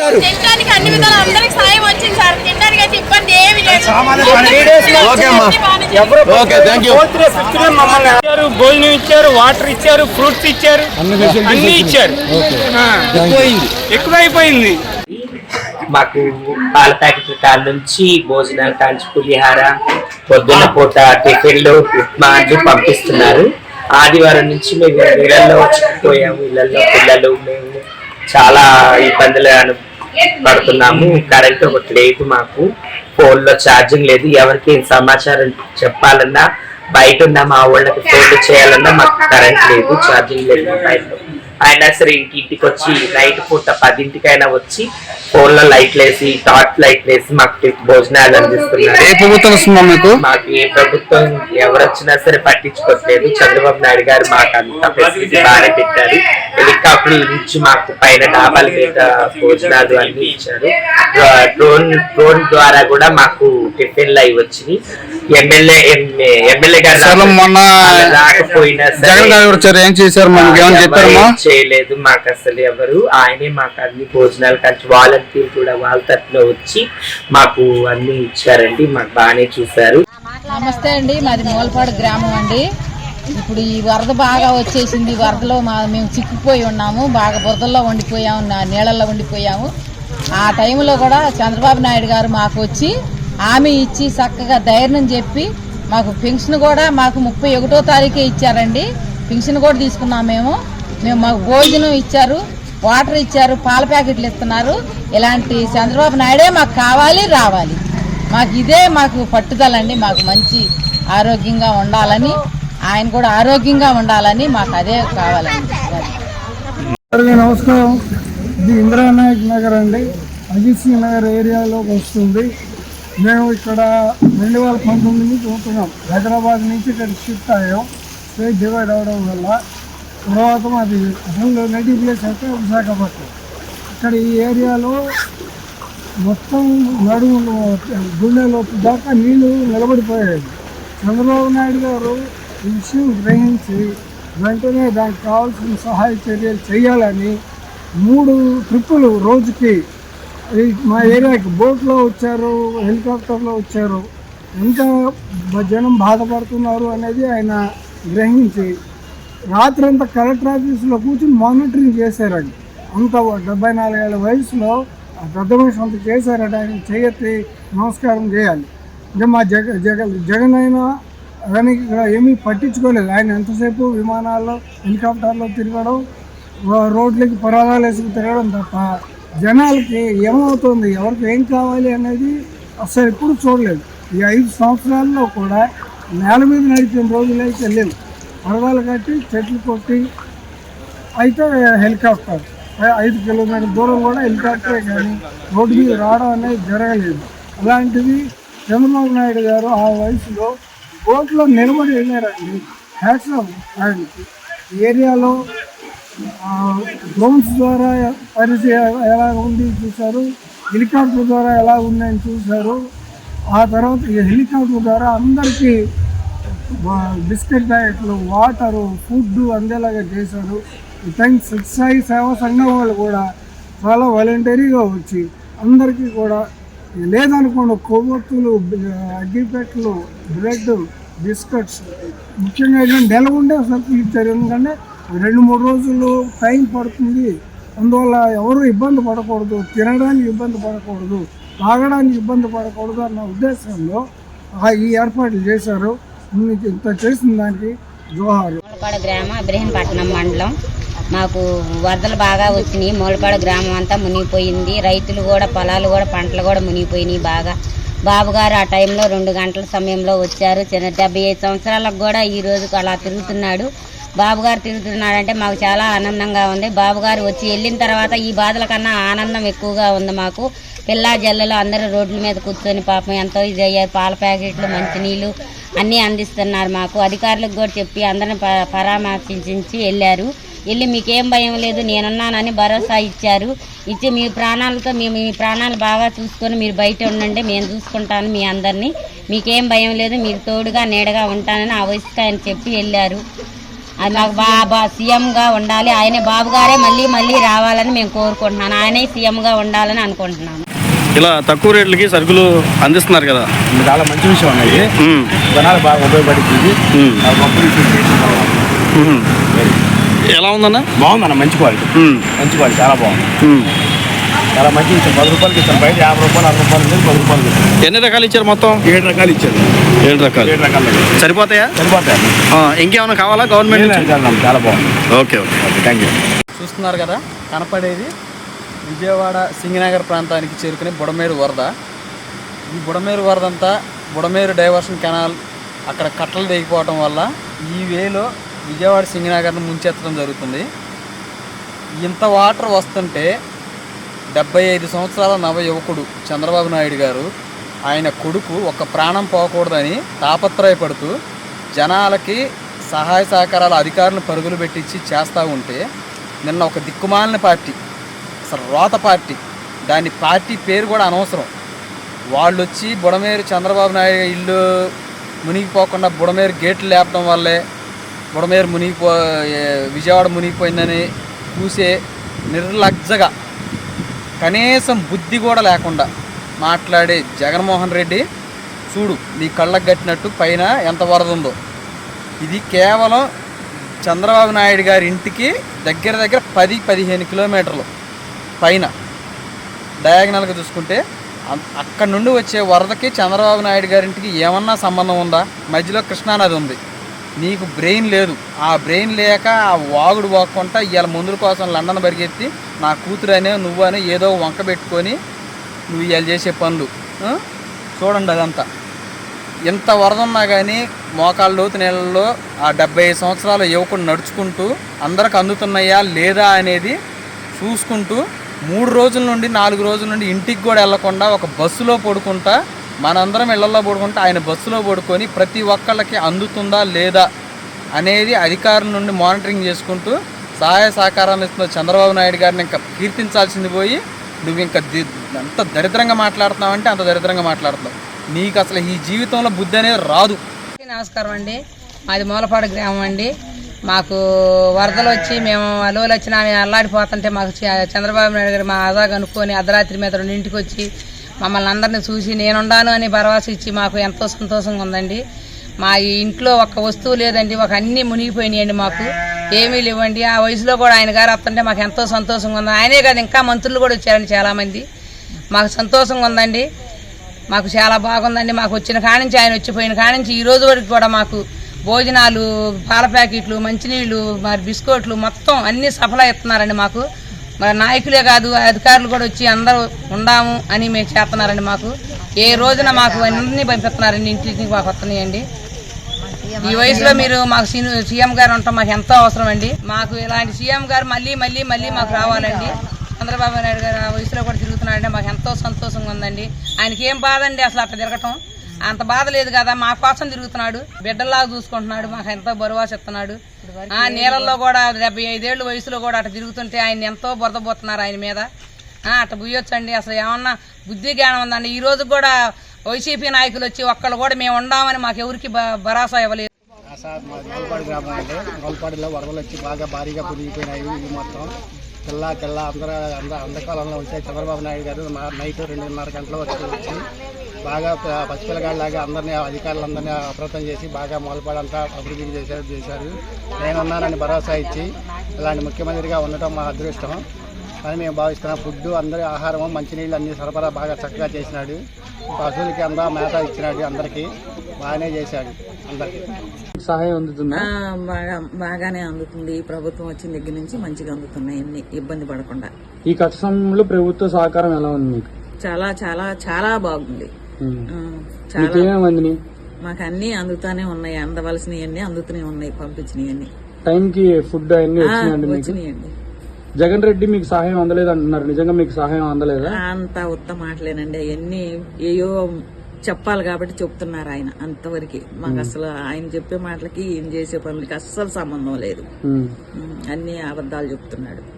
తినడానికి అన్ని విధాలు అందరికి సాయం వచ్చింది సార్. తినడానికి అయితే ఇబ్బంది ఏమి లేదు. ఓకే అమ్మా. ఓకే థ్యాంక్ యూ ఇచ్చారు భోజనం ఇచ్చారు వాటర్ ఇచ్చారు ఫ్రూట్స్ ఇచ్చారు అన్ని ఇచ్చారు. ఆ, ఎక్కువైపోయింది. మాకు పాల ప్యాకెట్ల కాడ నుంచి భోజనాల కాంచి పులిహార పొద్దున్న పూట టిఫిన్లు ఉప్మా అన్ని పంపిస్తున్నారు. ఆదివారం నుంచి మేము ఇళ్ళలో చిక్కుపోయాము ఇళ్ళలో పిల్లలు మేము చాలా ఇబ్బందులు అను పడుతున్నాము. కరెంట్ ఒకటి లేదు మాకు. ఫోన్లో ఛార్జింగ్ లేదు. ఎవరికి సమాచారం చెప్పాలన్నా బయట ఉన్న మా వాళ్ళకి ఫోన్లు చేయాలన్నా మాకు కరెంట్ లేదు ఛార్జింగ్ లేదు మొబైల్లో అయినా సరే ఇంటి ఇంటికి వచ్చి నైట్ పూట పదింటికైనా వచ్చి ఫోన్లో లైట్లు వేసి టార్చ్ లైట్లు వేసి మాకు భోజనాలు అందిస్తున్నారు. ఏ ప్రభుత్వం వస్తుందా మీకు? మాకు ఏ ప్రభుత్వం ఎవరు వచ్చినా సరే పట్టించుకోవట్లేదు చంద్రబాబు నాయుడు గారు మాకు అంత బాగానే పెట్టారు. హెలికాప్టర్ నుంచి మాకు పైన డాబాల మీద భోజనాలు అన్ని ఇచ్చారు డ్రోన్ డ్రోన్ ద్వారా కూడా మాకు టిఫిన్లు అవి వచ్చినాయి. ఎమ్మెల్యే ఎమ్మెల్యే గారు మొన్న రాకపోయినా జగన్ గారు వచ్చారు. ఏం చేశారు? చేయలేదు మాకు అసలు ఎవరు. ఆయనే మాకు అన్ని భోజనాలు ఖర్చు వాలంటీర్ కూడా వాళ్ళ తరఫున వచ్చి మాకు అన్ని ఇచ్చారండి. మాకు బాగానే చూసారు నమస్తే అండి. మాది మూలపాడు గ్రామం అండి. ఇప్పుడు ఈ వరద బాగా వచ్చేసింది. వరదలో మా మేము చిక్కుపోయి ఉన్నాము. బాగా బురదల్లో ఉండిపోయాము నా నీళ్ళల్లో ఉండిపోయాము. ఆ టైంలో కూడా చంద్రబాబు నాయుడు గారు మాకు వచ్చి హామీ ఇచ్చి చక్కగా ధైర్యం చెప్పి మాకు పెన్షన్ కూడా మాకు ముప్పై ఒకటో తారీఖే ఇచ్చారండి. పెన్షన్ కూడా తీసుకున్నాం మేము. మేము మాకు భోజనం ఇచ్చారు వాటర్ ఇచ్చారు పాల ప్యాకెట్లు ఇస్తున్నారు. ఇలాంటి చంద్రబాబు నాయుడే మాకు కావాలి రావాలి. మాకు ఇదే మాకు పట్టుదలండి. మాకు మంచి ఆరోగ్యంగా ఉండాలని ఆయన కూడా ఆరోగ్యంగా ఉండాలని మాకు అదే కావాలండి నమస్కారం. ఇది ఇందిరానాయక్ నగర్ అండి. అజిత్ సింగ్ నగర్ ఏరియాలోకి వస్తుంది. మేము ఇక్కడ రెండు వేల పంతొమ్మిది నుంచి ఉంటున్నాం హైదరాబాద్ నుంచి ఇక్కడ షిఫ్ట్ అయ్యాం. స్టేట్ డివైడ్ అవడం వల్ల తర్వాత మాది అసలు నెటివ్ ప్లేస్ అయితే విశాఖపట్నం. ఇక్కడ ఈ ఏరియాలో మొత్తం నడుము గుండెలోపు దాకా నీళ్ళు నిలబడిపోయాయి. చంద్రబాబు నాయుడు గారు విషయం గ్రహించి వెంటనే దానికి కావాల్సిన సహాయ చర్యలు చేయాలని మూడు ట్రిప్పులు రోజుకి మా ఏరియాకి బోట్లో వచ్చారు హెలికాప్టర్లో వచ్చారు. ఎంత జనం బాధపడుతున్నారు అనేది ఆయన గ్రహించి రాత్రంతా కలెక్టర్ ఆఫీస్లో కూర్చుని మానిటరింగ్ చేశారండి. అంత డెబ్బై నాలుగేళ్ళ వయసులో ఆ పెద్ద మనిషి అంత చేశారట ఆయన చేయత్తి నమస్కారం చేయాలి. అంటే మా జగ జగ జగన్ అయినా కానీ ఇక్కడ ఏమీ పట్టించుకోలేదు. ఆయన ఎంతసేపు విమానాల్లో హెలికాప్టర్లో తిరగడం రోడ్లకి పరాగాలు వేసుకు తిరగడం తప్ప జనాలకి ఏమవుతుంది ఎవరికి ఏం కావాలి అనేది అసలు ఎప్పుడు చూడలేదు. ఈ ఐదు సంవత్సరాల్లో కూడా నేల మీద నడిచిన రోజులు అయితే లేవు. పరదాలు కట్టి చెట్లు కొట్టి అయితే హెలికాప్టర్ ఐదు కిలోమీటర్ దూరం కూడా హెలికాప్టరే కానీ రోడ్డు మీద రావడం అనేది జరగలేదు. అలాంటిది చంద్రబాబు నాయుడు గారు ఆ వయసులో బోట్లో నిలబడి వెళ్ళారండి. హ్యాట్సాప్ ఆయనకి ఏరియాలో డ్రోన్స్ ద్వారా పరిస్థితి ఎలా ఉంది చూశారు హెలికాప్టర్ ద్వారా ఎలా ఉందని చూశారు. ఆ తర్వాత హెలికాప్టర్ ద్వారా అందరికీ బిస్కెట్ ప్యాకెట్లు వాటరు ఫుడ్ అందేలాగా చేశారు. థ్యాంక్స్ సత్సాయి సేవా సంఘం వాళ్ళు కూడా చాలా వాలంటరీగా వచ్చి అందరికీ కూడా లేదనుకోండి కొవ్వొత్తులు అగ్గిపెట్టలు బ్రెడ్ బిస్కెట్స్ ముఖ్యంగా నెల ఉండే సరుకులు ఇచ్చారు. ఎందుకంటే రెండు మూడు రోజులు టైం పడుతుంది. అందువల్ల ఎవరు ఇబ్బంది పడకూడదు. తినడానికి ఇబ్బంది పడకూడదు. తాగడానికి ఇబ్బంది పడకూడదు అన్న ఉద్దేశంలో ఆ ఈ ఏర్పాట్లు చేశారు. మీకు ఇంత చేసిన దానికి జోహారు. గ్రామ ఇబ్రహీంపట్నం మండలం. మాకు వరదలు బాగా వచ్చినాయి. మూలపాడు గ్రామం అంతా మునిగిపోయింది. రైతులు కూడా పొలాలు కూడా పంటలు కూడా మునిగిపోయినాయి బాగా. బాబు గారు ఆ టైంలో రెండు గంటల సమయంలో వచ్చారు. చిన్న డెబ్బై ఐదు సంవత్సరాలకు కూడా ఈ రోజుకు అలా తిరుగుతున్నాడు. బాబు గారు తిరుగుతున్నాడంటే మాకు చాలా ఆనందంగా ఉంది. బాబు గారు వచ్చి వెళ్ళిన తర్వాత ఈ బాధల కన్నా ఆనందం ఎక్కువగా ఉంది మాకు. పిల్ల జల్లలు అందరూ రోడ్ల మీద కూర్చొని పాపం ఎంతో ఇది అయ్యారు. పాల ప్యాకెట్లు మంచినీళ్ళు అన్నీ అందిస్తున్నారు మాకు. అధికారులకు కూడా చెప్పి అందరిని ప- పరామర్శించి వెళ్ళారు. వెళ్ళి మీకేం భయం లేదు నేనున్నానని భరోసా ఇచ్చారు. ఇచ్చి మీ ప్రాణాలతో మేము మీ ప్రాణాలు బాగా చూసుకొని మీరు బయట ఉండండి మేము చూసుకుంటాను మీ అందరినీ. మీకేం భయం లేదు మీకు తోడుగా నీడగా ఉంటానని ఆ వయసుకి ఆయన చెప్పి వెళ్ళారు. అది మాకు బాబా సీఎంగా ఉండాలి. ఆయనే బాబు గారే మళ్ళీ మళ్ళీ రావాలని మేము కోరుకుంటున్నాను. ఆయనే సీఎంగా ఉండాలని అనుకుంటున్నాను. ఇలా తక్కువ రేట్లకి సరుకులు అందిస్తున్నారు కదా. ఇది చాలా మంచి విషయం అన్నది ఉమ్, జనాలు బాగా ఉపయోగపడుతుంది. ఎలా ఉందన్న? బాగుందన్న మంచి క్వాలిటీ. మంచి క్వాలిటీ చాలా బాగుంది. చాలా మంచి ఇచ్చారు. పది రూపాయలకి ఇచ్చారు. బయట యాభై రూపాయలు అరవై రూపాయలు ఇచ్చారు పది రూపాయలకి ఇచ్చారు. ఎన్ని రకాలు ఇచ్చారు మొత్తం? ఏడు రకాలు ఇచ్చారు. ఏడు రకాలు. ఏడు రకాలు ఇచ్చారు. సరిపోతాయా? సరిపోతాయి? ఇంకేమైనా కావాలా గవర్నమెంట్ చాలా బాగుంది. Okay okay. Okay thank you చూస్తున్నారు కదా కనపడేది విజయవాడ సింగనగర్ ప్రాంతానికి చేరుకునే బుడమేరు వరద. ఈ బుడమేరు వరద అంతా బుడమేరు డైవర్షన్ కెనాల్ అక్కడ కట్టలు దిగిపోవటం వల్ల ఈ వేలో విజయవాడ సింగనగర్ను ముంచెత్తడం జరుగుతుంది. ఇంత వాటర్ వస్తుంటే డెబ్బై ఐదు సంవత్సరాల నవ యువకుడు చంద్రబాబు నాయుడు గారు ఆయన కొడుకు ఒక ప్రాణం పోకూడదని తాపత్రయపడుతూ జనాలకి సహాయ సహకారాల అధికారులను పరుగులు పెట్టించి చేస్తూ ఉంటే నిన్న ఒక దిక్కుమాలిన పార్టీ అసలు రోత పార్టీ దాని పార్టీ పేరు కూడా అనవసరం. వాళ్ళు వచ్చి బుడమేరు చంద్రబాబు నాయుడు ఇల్లు మునిగిపోకుండా బుడమేరు గేట్లు లేపడం వల్లే బుడమేరు మునిగిపో విజయవాడ మునిగిపోయిందని చూసే నిర్లజ్జగా కనీసం బుద్ధి కూడా లేకుండా మాట్లాడే జగన్మోహన్ రెడ్డి చూడు నీ కళ్ళకు కట్టినట్టు పైన ఎంత వరద ఉందో. ఇది కేవలం చంద్రబాబు నాయుడు గారి ఇంటికి దగ్గర దగ్గర పది పదిహేను కిలోమీటర్లు పైన. డయాగ్నల్గా చూసుకుంటే అక్కడ నుండి వచ్చే వరదకి చంద్రబాబు నాయుడు గారింటికి ఏమన్నా సంబంధం ఉందా? మధ్యలో కృష్ణానది ఉంది. నీకు బ్రెయిన్ లేదు. ఆ బ్రెయిన్ లేక ఆ వాగుడు పోకుండా ఇవాళ మందుల కోసం లండన్ పరిగెత్తి నా కూతురు అనే నువ్వు అని ఏదో వంక పెట్టుకొని నువ్వు ఇవాళ చేసే పనులు. చూడండి అదంతా. ఎంత వరద ఉన్నా కానీ మోకాళ్ళ లోతు నీళ్ళలో ఆ డెబ్బై సంవత్సరాలు సంవత్సరాల యువకుడు నడుచుకుంటూ అందరికి అందుతున్నాయా లేదా అనేది చూసుకుంటూ మూడు రోజుల నుండి నాలుగు రోజుల నుండి ఇంటికి కూడా వెళ్ళకుండా ఒక బస్సులో పడుకుంటా మనందరం ఇళ్ళలో పడుకుంటే ఆయన బస్సులో పడుకొని ప్రతి ఒక్కళ్ళకి అందుతుందా లేదా అనేది అధికారుల నుండి మానిటరింగ్ చేసుకుంటూ సహాయ సహకారాలు ఇస్తున్న చంద్రబాబు నాయుడు గారిని ఇంకా కీర్తించాల్సింది పోయి నువ్వు ఇంకా ది- ఎంత దరిద్రంగా మాట్లాడుతున్నావు అంటే అంత దరిద్రంగా మాట్లాడుతున్నావు. నీకు అసలు ఈ జీవితంలో బుద్ధి అనేది రాదు. నమస్కారం అండి. మాది మూలపాడు గ్రామం అండి. మాకు వరదలు వచ్చి మేము అలువలు వచ్చినా అల్లాడిపోతుంటే మాకు చ- చంద్రబాబు నాయుడు గారు మా ఆదా కనుక్కొని అర్ధరాత్రి మీద రెండింటికి వచ్చి మమ్మల్ని అందరినీ చూసి నేనుండాను అని భరోసా ఇచ్చి మాకు ఎంతో సంతోషంగా ఉందండి. మా ఇంట్లో ఒక్క వస్తువు లేదండి ఒక అన్నీ మునిగిపోయినాయండి మాకు. ఏమీ లేవండి. ఆ వయసులో కూడా ఆయన గారు వస్తుంటే మాకు ఎంతో సంతోషంగా ఉంది. ఆయనే కాదు ఇంకా మంత్రులు కూడా వచ్చారండి చాలామంది. మాకు సంతోషంగా ఉందండి. మాకు చాలా బాగుందండి. మాకు వచ్చిన కానించి ఆయన వచ్చిపోయిన కానించి ఈ రోజు వరకు కూడా మాకు భోజనాలు పాల ప్యాకెట్లు మంచినీళ్ళు మరి బిస్కెట్లు మొత్తం అన్ని సఫలా ఇస్తున్నారండి మాకు. మరి నాయకులే కాదు అధికారులు కూడా వచ్చి అందరూ ఉండాము అని మేము చేస్తున్నారండి మాకు. ఏ రోజున మాకు అన్నీ పంపిస్తున్నారండి ఇంటికి మాకు వస్తున్నాయండి. ఈ వయసులో మీరు మాకు సీఎం గారు ఉంటాం మాకు ఎంతో అవసరం అండి మాకు ఇలాంటి సీఎం గారు మళ్ళీ మళ్ళీ మళ్ళీ మాకు రావాలండి. చంద్రబాబు నాయుడు గారు ఆ వయసులో కూడా తిరుగుతున్నాడంటే మాకు ఎంతో సంతోషంగా ఉందండి. ఆయనకి ఏం బాధ అండి అసలు అట్లా తిరగటం. అంత బాధ లేదు కదా మా కోసం తిరుగుతున్నాడు బిడ్డల్లాగా చూసుకుంటున్నాడు మాకు ఎంతో బరువాసి ఇస్తున్నాడు ఆ నీళ్ళల్లో కూడా డెబ్బై ఐదేళ్ళు వయసులో కూడా అట్లా తిరుగుతుంటే ఆయన ఎంతో బురదపోతున్నారు ఆయన మీద. ఆ, అట్లా బుయ్యొచ్చండి అసలు ఏమన్నా బుద్ధి జ్ఞానం ఉందండి. ఈ రోజు కూడా వైసీపీ నాయకులు వచ్చి ఒక్కళ్ళు కూడా మేము ఉండామని మాకు ఎవరికి భరోసా ఇవ్వలేదు. సార్ మాది గోల్పాడు గ్రామం అంటే గోల్పాడులో వరదలు వచ్చి బాగా భారీగా పురిగిపోయినాయి ఇవి మొత్తం తెల్ల తెల్ల అందరూ అంద అంధకాలంలో వచ్చాయి. చంద్రబాబు నాయుడు గారు మా నైట్ రెండున్నర గంటలు వచ్చి వచ్చి బాగా పసిపిల్లగాళ్ళలాగా అందరినీ అధికారులందరినీ అప్రమత్తం చేసి బాగా మొలపాడంతా అభివృద్ధి చేశారు చేశారు. నేనున్నానని భరోసా ఇచ్చి ఇలాంటి ముఖ్యమంత్రిగా ఉండటం మా అదృష్టం. అని మేము భావిస్తున్నాం. ఫుడ్ అందరి ఆహారం మంచినీళ్ళు అన్ని సరఫరా బాగా చక్కగా చేసినాడు. పశువులకి అందా మేత ఇచ్చినాడు అందరికీ. బాగానే చేశాడు అందరికీ. సహాయం అందుతుందా? ఆ, బాగా బాగానే అందుతుంది. ఈ ప్రభుత్వం వచ్చిన దగ్గర నుంచి మంచిగా అందుతున్నాయి అన్ని ఇబ్బంది పడకుండా. ఈ కష్ట సమయంలో ప్రభుత్వ సహకారం ఎలా ఉంది మీకు? చాలా చాలా చాలా బాగుంది. చాలా మాకు అన్ని అందుతానే ఉన్నాయి. అందవలసినవి అన్ని అందుతూనే ఉన్నాయి. పంపించినవి అన్ని టైంకి ఫుడ్ వచ్చినాయండి వచ్చినాయండి. జగన్ రెడ్డి మీకు సహాయం అందలేదు అంటున్నారు నిజంగా మీకు సహాయం అందలేదా? అంత ఉత్త మాటలేనండి. అవన్నీ ఏయో చెప్పాలి కాబట్టి చెప్తున్నారు ఆయన అంతవరకు. మాకు అసలు ఆయన చెప్పే మాటలకి ఈయన చేసే పనులకి అస్సలు సంబంధం లేదు. అన్ని అబద్ధాలు చెప్తున్నాడు.